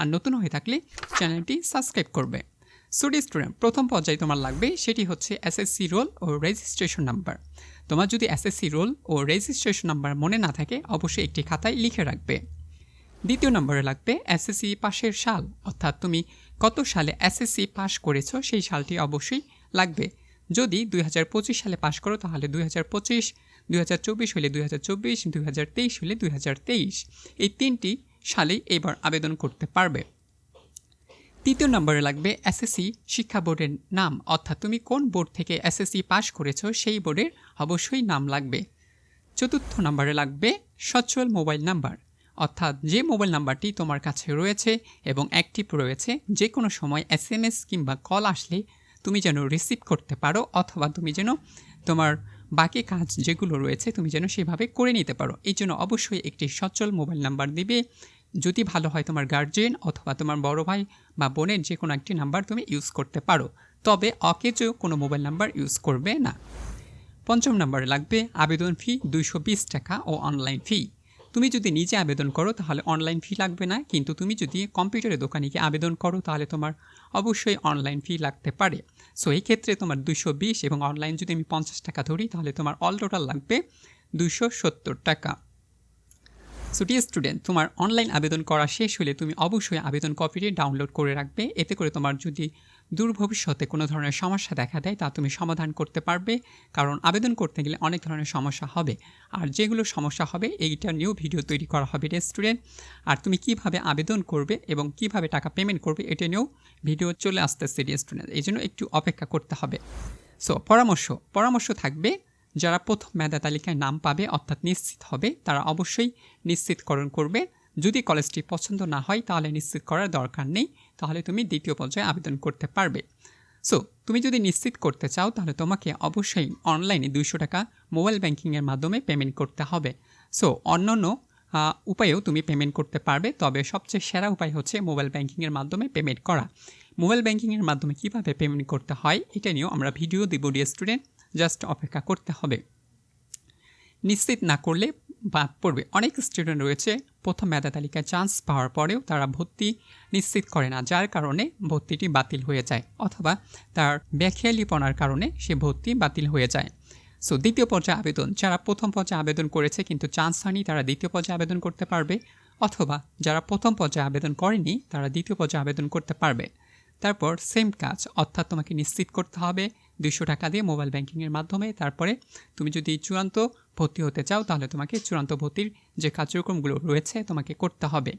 আর নতুন হয়ে থাকলে চ্যানেলটি সাবস্ক্রাইব করবে। সুডি স্টুডেন্ট, প্রথম পর্যায়ে তোমার লাগবে সেটি হচ্ছে এসএসসি রোল ও রেজিস্ট্রেশন নাম্বার তোমার যদি এসএসসি রোল ও রেজিস্ট্রেশন নাম্বার মনে না থাকে, অবশ্যই একটি খাতায় লিখে রাখবে। দ্বিতীয় নম্বরে লাগবে এসএসসি পাশের সাল, অর্থাৎ তুমি কত সালে এসএসসি পাশ করেছ সেই সালটি অবশ্যই লাগবে। যদি দুই হাজার পঁচিশ সালে পাশ করো, তাহলে দুই হাজার পঁচিশ, দুই হাজার চব্বিশ হলে দুই হাজার চব্বিশ, দুই হাজার তেইশ হলে দুই হাজার তেইশ। এই তিনটি সালেই এবার আবেদন করতে পারবে। তৃতীয় নম্বরে লাগবে এসএসসি শিক্ষা বোর্ডের নাম। অর্থাৎ তুমি কোন বোর্ড থেকে এসএসসি পাশ করেছ সেই বোর্ডের অবশ্যই নাম লাগবে। চতুর্থ নম্বরে লাগবে সচ্ছল মোবাইল নাম্বার। অর্থাৎ যে মোবাইল নাম্বারটি তোমার কাছে রয়েছে এবং অ্যাক্টিভ রয়েছে যে কোনো সময় এস এম এস কিংবা কল আসলে তুমি যেন রিসিভ করতে পারো অথবা তুমি যেন তোমার বাকি কাজ যেগুলো রয়েছে তুমি যেন সেভাবে করে নিতে পারো। এই জন্য অবশ্যই একটি সচ্ছল মোবাইল নাম্বার দিবে। যদি ভালো হয় তোমার গার্জেন অথবা তোমার বড় ভাই বা বোনের যে কোনো একটি নাম্বার তুমি ইউজ করতে পারো। তবে অকেজো কোনো মোবাইল নাম্বার ইউজ করবে না। পঞ্চম নম্বরে লাগবে আবেদন ফি দুইশো বিশ টাকা ও অনলাইন ফি তুমি যদি নিজে আবেদন করো তাহলে অনলাইন ফি লাগবে না, কিন্তু তুমি যদি কম্পিউটারের দোকানে গিয়ে আবেদন করো তাহলে তোমার অবশ্যই অনলাইন ফি লাগতে পারে। সো এই ক্ষেত্রে তোমার দুশো বিশ এবং অনলাইন যদি আমি পঞ্চাশ টাকা ধরি তাহলে তোমার অল টোটাল লাগবে দুশো সত্তর টাকা। সো স্টুডেন্ট তোমার অনলাইন আবেদন করা শেষ হলে তুমি অবশ্যই আবেদন কপিটি ডাউনলোড করে রাখবে। এতে করে তোমার যদি দূর ভবিষ্যতে কোনো ধরনের সমস্যা দেখা দেয়, তা তুমি সমাধান করতে পারবে। কারণ আবেদন করতে গেলে অনেক ধরনের সমস্যা হবে। আর যেগুলো সমস্যা হবে, এইটা নিয়েও ভিডিও তৈরি করা হবে রে স্টুডেন্ট আর তুমি কীভাবে আবেদন করবে এবং কীভাবে টাকা পেমেন্ট করবে, এটা নিয়েও ভিডিও চলে আসতেছে রে স্টুডেন্ট এই জন্য একটু অপেক্ষা করতে হবে। সো পরামর্শ পরামর্শ থাকবে যারা প্রথম মেধা তালিকায় নাম পাবে, অর্থাৎ নিশ্চিত হবে, তারা অবশ্যই নিশ্চিতকরণ করবে। যদি কলেজটি পছন্দ না হয়, তাহলে নিশ্চিত করার দরকার নেই, তাহলে তুমি দ্বিতীয় পর্যায়ে আবেদন করতে পারবে। সো তুমি যদি নিশ্চিত করতে চাও, তাহলে তোমাকে অবশ্যই অনলাইনে দুইশো টাকা মোবাইল ব্যাংকিংয়ের মাধ্যমে পেমেন্ট করতে হবে। সো অন্যান্য উপায়েও তুমি পেমেন্ট করতে পারবে, তবে সবচেয়ে সেরা উপায় হচ্ছে মোবাইল ব্যাংকিংয়ের মাধ্যমে পেমেন্ট করা। মোবাইল ব্যাঙ্কিংয়ের মাধ্যমে কীভাবে পেমেন্ট করতে হয়, এটা নিয়েও আমরা ভিডিও দিব ডিয়ার স্টুডেন্ট। জাস্ট অপেক্ষা করতে হবে। নিশ্চিত না করলে বাদ পড়বে। অনেক স্টুডেন্ট রয়েছে, প্রথম মেধা তালিকায় চান্স পাওয়ার পরেও তারা ভর্তি নিশ্চিত করে না, যার কারণে ভর্তিটি বাতিল হয়ে যায়, অথবা তার ব্যাখিয়ালিপনার কারণে সে ভর্তি বাতিল হয়ে যায়। সো দ্বিতীয় পর্যায়ে আবেদন। যারা প্রথম পর্যায়ে আবেদন করেছে কিন্তু চান্স হয়নি তারা দ্বিতীয় পর্যায়ে আবেদন করতে পারবে, অথবা যারা প্রথম পর্যায়ে আবেদন করেনি, তারা দ্বিতীয় পর্যায়ে আবেদন করতে পারবে। তারপর সেম কাজ, অর্থাৎ তোমাকে নিশ্চিত করতে হবে দুইশো টাকা দিয়ে মোবাইল ব্যাংকিংয়ের মাধ্যমে। তারপরে তুমি যদি চূড়ান্ত ভর্তি হতে চাও, তাহলে তোমাকে চূড়ান্ত ভর্তির যে কার্যক্রমগুলো রয়েছে, তোমাকে করতে হবে।